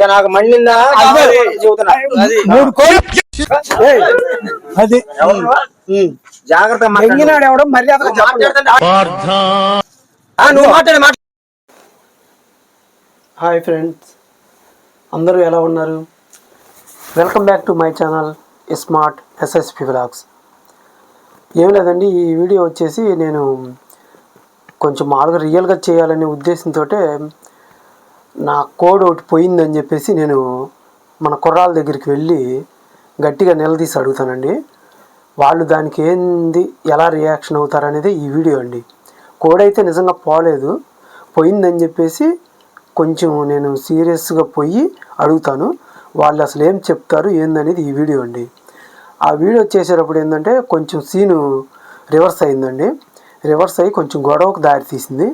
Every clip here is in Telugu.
ఇక నాకు మండిందా. చెబుతున్నా. మూడు కోళ్ళు అది. ఎవడో మర్యాదగా నువ్వు మాట్లాడు మాట్లాడు. Hi friends. అందరూ ఎలా ఉన్నారు? Welcome back to my channel smart SSP vlogs. ఏం లేదండి ఈ వీడియో వచ్చేసి నేను కొంచెం మామూలుగా రియల్గా చేయాలనే ఉద్దేశంతో నా కోడ్ ఒకటి పోయిందని చెప్పేసి నేను మన కుర్రాల దగ్గరికి వెళ్ళి గట్టిగా నిలదీసి అడుగుతానండి. వాళ్ళు దానికి ఏంది ఎలా రియాక్షన్ అవుతారనేది ఈ వీడియో అండి. కోడ్ అయితే నిజంగా పోలేదు. పోయిందని చెప్పేసి కొంచెం నేను సీరియస్గా పోయి అడుగుతాను. వాళ్ళు అసలు ఏం చెప్తారు ఏందనేది ఈ వీడియో అండి. ఆ వీడియో చేసేటప్పుడు ఏంటంటే కొంచెం సీను రివర్స్ అయిందండి. రివర్స్ అయ్యి కొంచెం గొడవకు దారి తీసింది.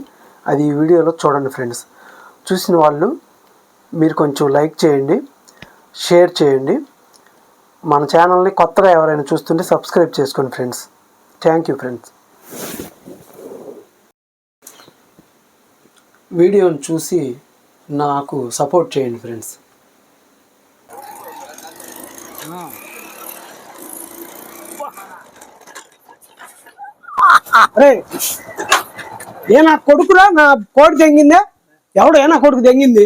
అది ఈ వీడియోలో చూడండి ఫ్రెండ్స్. చూసిన వాళ్ళు మీరు కొంచెం లైక్ చేయండి షేర్ చేయండి. మన ఛానల్ని కొత్తగా ఎవరైనా చూస్తుంటే సబ్స్క్రైబ్ చేసుకోండి ఫ్రెండ్స్. Thank you friends. వీడియోని చూసి నాకు సపోర్ట్ చేయండి ఫ్రెండ్స్. అరే ఏ నా కొడుకురా? నా కోడి తెంగిందే? ఎవడు ఏ నా కొడుకు తెంగింది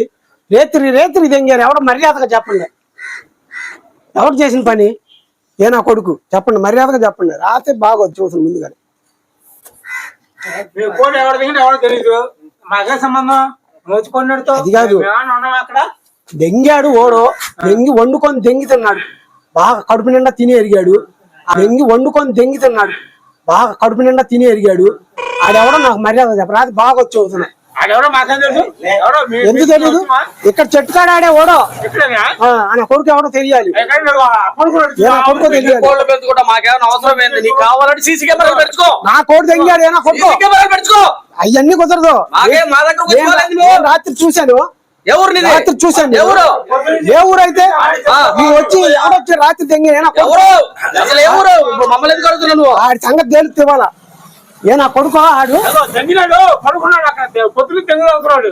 రేత్రి రేత్రి తెంగారు ఎవడ మర్యాదగా చెప్పండి. ఎవరు చేసిన పని? ఏ నా కొడుకు? చెప్పండి మర్యాదగా చెప్పండి. రాత్రి బాగా చూసిన ముందుగా అది కాదు. దెంగాడు ఓడో దెంగి వండుకొని దెంగి తిన్నాడు. బాగా కడుపు నిండా తిని ఎరిగాడు. ఆ దెంగి వండుకొని దెంగి తిన్నాడు. బాగా కడుపు నిండా తిని ఎరిగాడు. ఆడెవడో నాకు మర్యాద చెప్పరా అది బాగా వచ్చి అవుతున్నాయి ఎందుకు కోసమా? ఇక్కడ చెట్టు కాడ ఆడే ఓడో. ఆయన కొడుకు ఎవడో తెలియాలి. నా కొడుకో తెలియాలి. కోడి తెంగాడు ఏనా కొడుకో సీసీ కెమెరాలు పెంచుకో. అవన్నీ కుదరదు. రాత్రి చూశాను? ఎవరు రాత్రి చూశాను. ఎవరు? ఏ ఊరైతే ఆ. నువ్వు వచ్చి ఎవడొచ్చి రాత్రి తెంగి ఎవరు? అసలు ఎవరు? మమ్మల్ని ఎందుకు అడుగుతున్నావు నువ్వు? ఆడి సంగతి తేలితే ఇవ్వాలా? ఏ నా కొడుకు ఆడు ఏదో తెంగినాడు పడుకున్నాడు అక్కడ పొత్తులు తెంగిన అవుతున్నాడు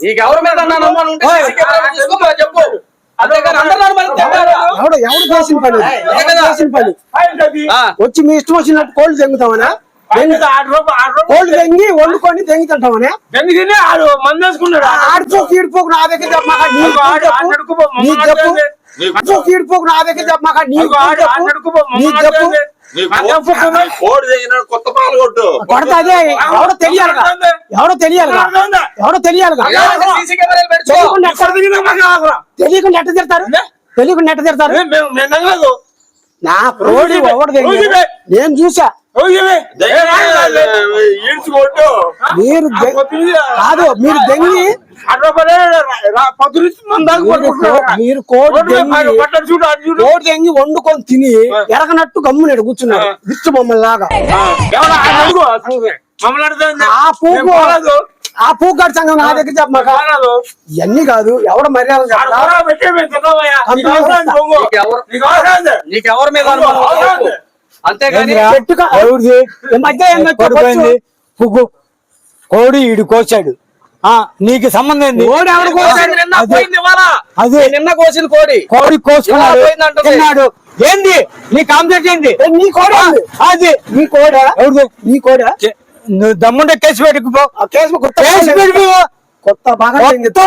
నీకు ఎవరి మీద చెప్పు. ఎవడు ఎవడు చేసిన పని? చేసిన పని. ఆ, వచ్చి మీ ఇష్టం వచ్చినట్టు కోళ్ళు తెంగుతామనా ఫైల్ అది ఆరు రూపాయలు ఆరు రూపాయలు కోళ్ళు తెంగి. వండుకొని తెంగి తింటామనే తెంగి తిని ఆడు మందేసుకున్నాడు. ఆడిపోకు ఈడిపోకు నా దగ్గర చెప్పు. నీ దగ్గర కొత్త పాలు కొట్టు. కొడతా అదే ఎవడో తెలియాలిగా. ఎవడో తెలియాలిగా. ఎవడో పెంచుకో తెలియకుండా ఎట్ట- తిడతారు? తెలియకుండా ఎట్ట తిడతారు. నా కోడి ఎవడు? నేను చూసా. మీరు కాదు మీరు దెంగి. మీరు కోడి దెంగి. వండుకొని తిని ఎరగనట్టు గమ్మునేడు కూర్చున్నాడు. విచ్చు మమ్మల్ని లాగా. ఎవరు ఆ పూకు. ఆ పూగాడి సంఘం నా దగ్గర చెప్పమాక. ఇవన్నీ కాదు ఎవడ మర్యాద ఎవరు మీద అంతేగాని పడిపోయింది? పువ్వు కోడి ఈడు కోసాడు. ఆ నీకు సంబంధం ఏంది? నిన్న అదే. కోడి. కోడి కోసుకున్నాడు. తిన్నాడు. ఏంది? నీ కాంప్లైంట్ ఏంది? నీ కోడ. అది. నీ కోడ? ఎవరిది? నీ కోడ? నువ్వు దమ్ముంటే కేసు పెట్టుకుపో ఆ కేసు కేసు పెట్టుకో కొత్త బాగా కొత్త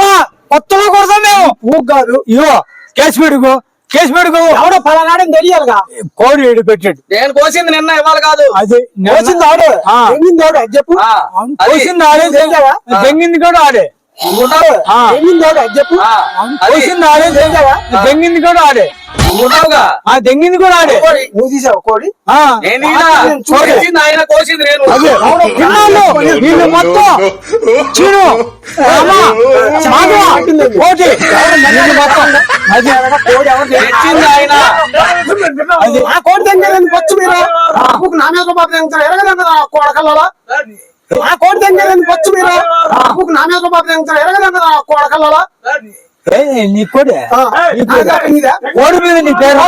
కొత్తలో కొడతాం మేము? పూగు కాదు. ఇగో కేసు పెట్టుకో కేసు పెట్టుకో ఎవడో పలానాడని తెలియాలిగా. కోడి ఈడు పెట్టాడు. నేను కోసింది నిన్న ఇవాళ కాదు. అది కోసింది ఆడే. ఆ. తెంగింది ఆడే అది చెప్పు. కోసింది ఆడే తెంగావా? దెంగింది కూడా ఆడే. దెంగింది కూడా ఆడే. ఆ దెంగింది కూడా ఆడే. కోడి. నువ్వు తీసావు కోడి వీళ్ళు మొత్తం. చీను. కోటి మొత్తం. అది. కోడి? తెచ్చింది ఆయన. అది ఆ కోడి తెంగారని వచ్చు మీరు? నాకు నా మీద బాబు ఆ కోడి తెంగారని వచ్చు మీరు నాకు నా మీద బాబు తెంగుతారు ఎరగదంగా కోడకల్లా ఏ, నీ కోడి? ఆ, నాదా, నీదా? కోడి మీద నీ పేరు?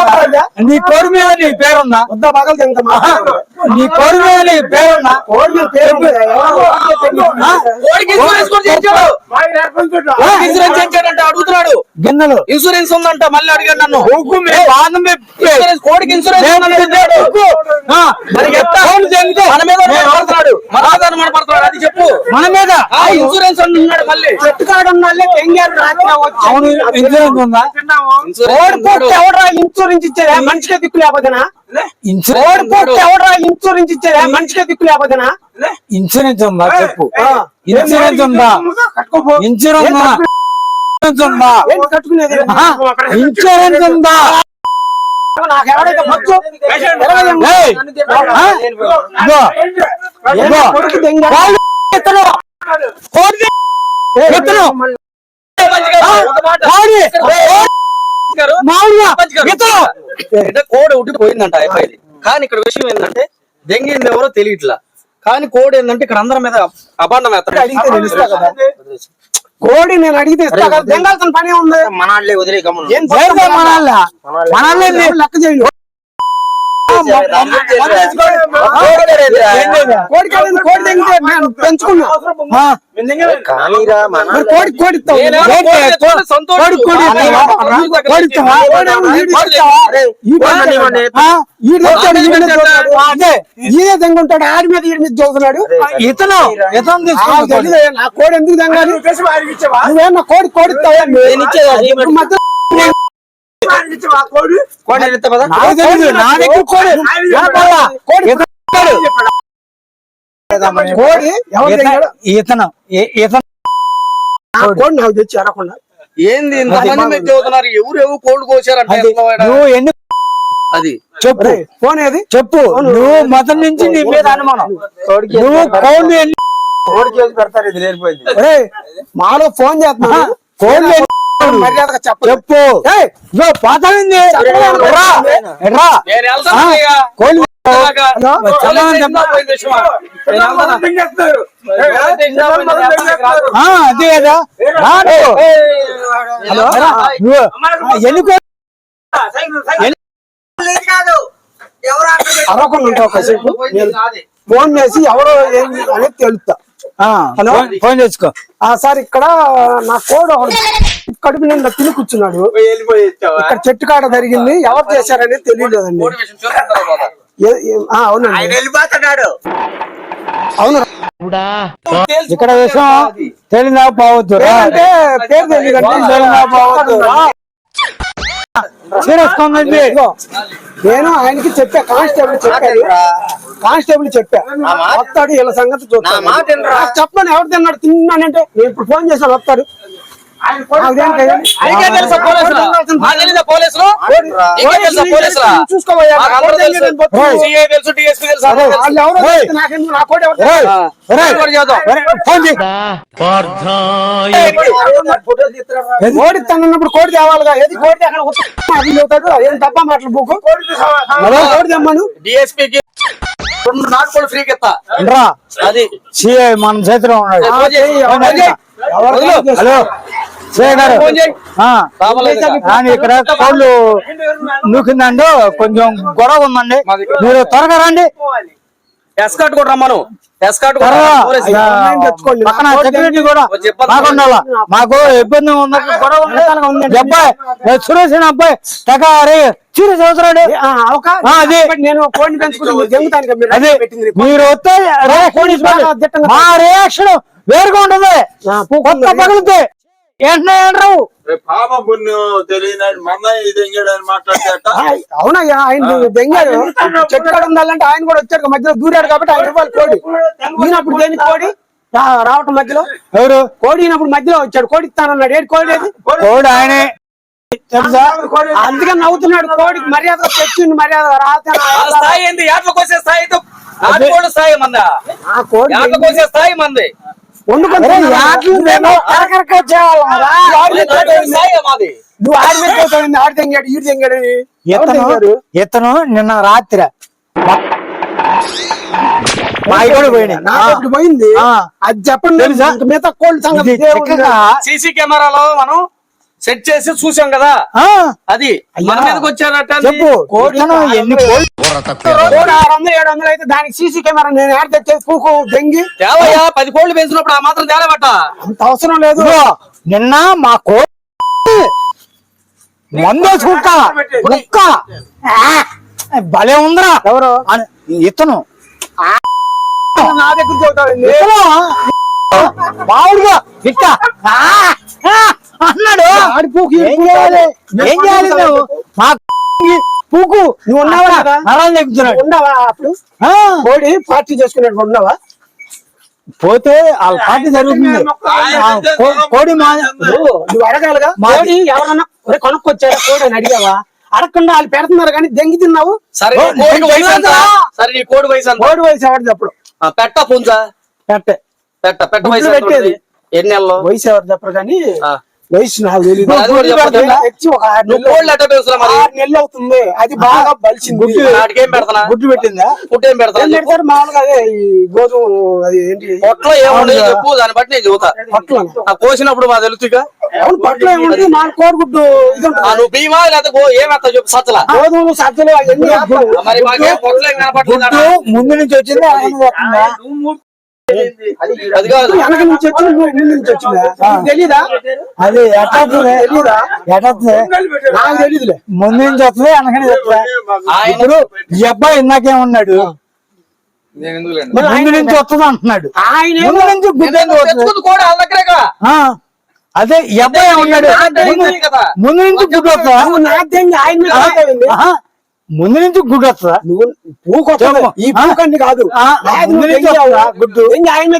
నీ కోడి మీద నీ పేరుందా వద్దా పగలు తింటామా? నీ కోడి మీద నీ పేరుందా కోడి మీద పేరు ఇన్సూరెన్స్ అడుగుతున్నాడు. గిన్నెలు. ఇన్సూరెన్స్ ఉందంట మళ్ళీ అడిగాడు నన్ను. ఇన్సూరెన్స్ కోడికి ఇన్సూరెన్స్ మన మీద పడుతున్నాడు. మన మీద పడుతున్నాడు అది చెప్పు. మన మీద? ఆ ఇన్సూరెన్స్ అంటున్నాడు మళ్ళీ. చెట్టు కాడ అవును ఇన్సూరెన్స్ ఉందా? ఓడిపోతే ఎవడరా ఇన్సూరెన్స్ ఇచ్చేదా? మనిషికే దిక్కు లేకపోతేనా? ఇన్సూరెన్స్ ఓడిపోతే ఎవడరా ఇన్సూరెన్స్ ఇచ్చేదా? మనిషికే దిక్కు లేకపోతేనా? ఇన్సూరెన్స్ ఉందా? చెప్పు. ఇన్సూరెన్స్ ఉందా? ఇన్సూరెన్స్ ఉందా? ఇన్సూరెన్స్ ఉందా? ఇన్సూరెన్స్ ఉందా. కోడి ఇతను, కోడి ఇతను, ఆ, కోడి, కోడి, మామూలుగా ఇతను. అంటే కోడి ఒకటి పోయిందంట అయిపోయింది కానీ ఇక్కడ విషయం ఏంటంటే దెంగింది ఎవరో తెలియట్లా. కానీ కోడి ఏంటంటే ఇక్కడ అందరి మీద అబాండం కదా. కోడి నేను అడిగితే ఇస్తా కదా దెంగాల్సిన పని ఉంది. మనాళ్ళే వదిలే గమనం ఎవరు లెక్క చేయండి? కోడి కాదు కోడి తెంగితే నేను పెంచుకున్నా. ఆ, కానీరా మరి కోడి కోడి ఈడు తెంగుంటాడు ఆడి మీద ఈడి మీద చదువుతున్నాడు. ఇతను ఇతను తీసుకున్నాడు. నా కోడి ఎందుకు తెంగాలి నువ్వేమన్నా కోడి కోడి ఇస్తావా? ఇప్పుడు మధ్య కోడి పదా నా దగ్గర కోడి. కోడి ఇతను ఇతను- కోడి నాకు తెచ్చి ఏంది చదువుతున్నారు ఎవరు ఎవరు కోళ్ళు కోసారంట? నువ్వు ఎన్ని అది. చెప్పు. ఫోన్ ఏది? చెప్పు. నువ్వు మొదటి నుంచి నీ మీద అనుమానం. నువ్వు కోళ్ళు ఎన్ని ఒరేయ్, మాలో ఫోన్ చేస్తున్నాడు. కోళ్ళు ఎన్ని మర్యాదగా చెప్పు చెప్పు. అయ్యా. కోళ్ళు అదే కదా. హలో? కోళ్ళు అరవకుండా ఉంటావు కాసేపు ఫోన్ చేసి ఎవరో అనేది తెలుస్తా. ఆ, హలో? ఫోన్- చేసుకో. ఆ సార్ ఇక్కడ నా కోడ్ ఒకడు కడుపు నిండా తిని కూర్చున్నాడు. ఇక్కడ చెట్టు కాడ జరిగింది. ఎవరు చేశారనేది తెలియలేదండి. అవునండి. అవును. ఇక్కడ విషయం తెలియదా పోవద్దు. పేరంటే పేరు తెలియదా పోవద్దు. సీరియస్ కామెంట్ నేను ఆయనకి చెప్పా. కానిస్టేబుల్ చెప్పాడు కానిస్టేబుల్ చెప్పా. వస్తాడు వీళ్ళ సంగతి చూస్తాడు. మాట వినరా? నాకు చెప్పను ఎవరు తిన్నాడు? తిన్నానంటే నేను ఇప్పుడు ఫోన్ చేశాను వస్తాడు. కోడి తన్నప్పుడు కోడి తేవాలిగా ఏది కోడి అక్కడ అది చెబుతాడు ఏం తప్ప మాటలు బుక్ కోడి తెమ్మను DSP కి రెండు నాటుకోళ్ళు ఫ్రీకి ఇస్తా అది సిఐ మన చేతిలో ఉన్నాడు. హలో ఇక్కడ కోళ్ళు నూకిందండి. కొంచెం గొడవ ఉందండి. మీరు త్వరగా రండి. ఎస్కాట్ కూడా రమ్మను. ఎస్కాట్. పక్కన సెక్యూరిటీ కూడా మాకు ఇబ్బంది ఉంది. అబ్బాయి సురేష్ అబ్బాయి ఆ, అవకా- ఆ, అది. నేను కోడిని పెంచుకుంటే జంగుతాను కదా, మీరు అది. పెట్టింది మీరు వస్తే మా రియాక్షన్ వేరుగా ఉంటుంది. కొత్త పగులుతాయి ఏంటనే అంటారు? పాప పుణ్యం తెలియనాడు మన ఇది ఎంగడని మాట్లాడేట అవునయ్యా ఆయన దెంగాడు చెట్టు కాడ ఉండాలంటే ఆయన కూడా వచ్చాడు మధ్యలో దూరాడు కాబట్టి ఆయన ఇవ్వాలి కోడి. ఈయనప్పుడు దేనికి కోడి? రావటం మధ్యలో. ఎవరు? కోడి ఈయనప్పుడు మధ్యలో వచ్చాడు. కోడి ఇస్తానన్నాడు ఏడు కోడి ఏది? కోడి ఆయనే. తెలుసా? అందుకని నవ్వుతున్నాడు. కోడికి మర్యాద తెచ్చిండు మర్యాద రాత ఆ స్థాయి ఏంది? ఏట్లకు వచ్చే స్థాయితో నాటుకోళ్ళ స్థాయి మందా? ఆ కోడి వచ్చే స్థాయి మంది? వండుకొని నువ్వు ఆడి మీద పోతావు ఆడి తెంగాడు ఈడు తెంగాడు తెంగారు? ఇతను నిన్న రాత్రి. పోయింది ఆ. అది చెప్పండి మిగతా కోళ్ళ సంగతి సీసీ కెమెరాలో మనం సెట్ చేసి చూసాం కదా. ఆ, అది మన మీదకి వచ్చారట చెప్పు ఇతను ఎన్ని కోళ్ళు కోడి ఆరు వందలు. ఏడు వందలు అయితే దానికి సీసీ కెమెరా నేను యాడ్ తెచ్చేది. పూకు దెంగి తేవయ్యా పది కోళ్ళు పెంచినప్పుడు ఆ మాత్రం తేలబట్ట అంత అవసరం లేదు. నిన్న మా కో కుక్క కుక్క భలే ఉందిరా. ఎవరు? అని- ఇతను. నా దగ్గర బావుడుగా ఇట్ట అన్నాడు ఏం చేయాలి ఏం చేయాలి నువ్వు మా పూకు నువ్వు ఉన్నావా చెప్తున్నాడు అప్పుడు ఆ, కోడి పార్టీ చేసుకునేట్టు ఉండవా పోతే వాళ్ళ పార్టీ జరుగుతుంది కోడి మా నువ్వు అడగాలిగా మాది- కోడి ఎవరన్నా ఒరే కొనుక్కొచ్చారా కోడి అని అడిగావా అడగకుండా వాళ్ళు పెడుతున్నారు కానీ దెంగి తిన్నావు సరే కోడి వయసు? సరే నీ కోడి వయసు కోడి వయసు ఎవరిది అప్పుడు పెట్ట పుంజా పెట్టే పెట్ట పెట్ట వయసు పెట్టేది. ఎన్ని నెలలు వయసు ఎవరు చెప్పరు కానీ ఆ. వయసు నాకు తెలియదు ఆరు నెలలు అవుతుంది. అది బాగా బలిసింది. గుడ్డు పెట్టిందా? పుట్టి ఏం పెడతారు? మామూలుగా అదే ఈ గోధుమ అది ఏంటి? పొట్లో ఏముండదు చెప్పు దాన్ని బట్టి నేను చెబుతా. పొట్లం ఆ కోసినప్పుడు మా తెలుసుగా అవును పొట్లం ఏముంటుంది మా కోడిగుడ్డు ఇది నువ్వు భీమా లేకపోతే గో- ఏం వేస్తావు చెప్పు ఏం కనపడుతుందా గుడ్డు ముందు నుంచి వచ్చిందా అది కాదు. వెనక నుంచి వచ్చింది ముందు నుంచి వచ్చిందా? నీకు తెలీదా? అది ఎట్టొస్తుంది తెలీదా? ఎట్టొస్తుంది నాకు తెలీదులే. ముందు నుంచి వస్తుంది వెనకనే వస్తుందా. ఆయన ఇప్పుడు ఈ అబ్బాయి లేను? మరి ముందు ఆయన- నుంచి వస్తుంది అంటున్నాడు. ఆయన ముందు ఏమో- నుంచి గుడ్డు కూడా వాళ్ళ దగ్గరేగా. అదే అబ్బాయి ఏమన్నాడు? ముందు- నుంచి గుడ్డు దెంగి ఆయన మీద నుంచి గుడ్డు వస్తుందా? నువ్వు. ఈ కాదు. గుడ్డు? ఆయన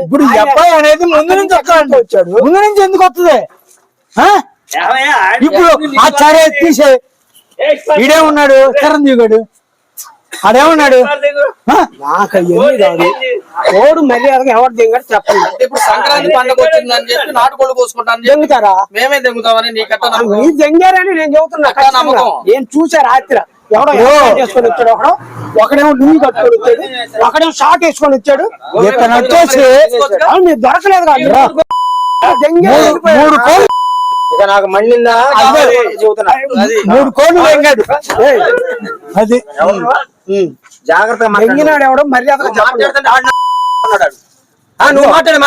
ఇప్పుడు అబ్బాయి అనేది ముందు నుంచి వస్తాడు. వచ్చాడు? ముందు నుంచి ఎందుకు వస్తుంది? ఆ? ఇప్పుడు ఆ చరే తీసే. ఈడే ఉన్నాడు. చిరంజీవి గడు ఆడేమన్నాడు ఆ? నాకు అవన్నీ కాదు. కోడు మర్యాదగా ఎవరు దింగాడు చెప్పండి. ఇప్పుడు సంక్రాంతి పండుగ వచ్చిందని చెప్పి నాటుకోళ్ళు కోసుకుంటాను చెప్పి దెంగుతారా? మేమే దెంగుతామని నమ్మకం. మీరు దెంగారని నేను చెబుతున్నా. నేను చూసా రాత్రి? ఎవడో చేసుకొని వచ్చాడు ఒకడు. ఒకడేమో లుంగి కట్టుకొని వచ్చాడు. ఒకడేమో షార్ట్ వేసుకొని వచ్చాడు. ఇతను వచ్చేసి మీరు దొరకలేదు కదా. మూడు కోళ్ళు ఇక నాకు మండిందా అదే. చెబుతున్నా. అది. మూడు కోళ్ళు వెంగాడు అది. జాగ్రత్త దెంగినాడు ఎవడో మర్యాదగా చెప్పండి మాట్లాడుతుంటే ఆడిన- అన్నాడు. ఆ, నువ్వు మాట్లాడే.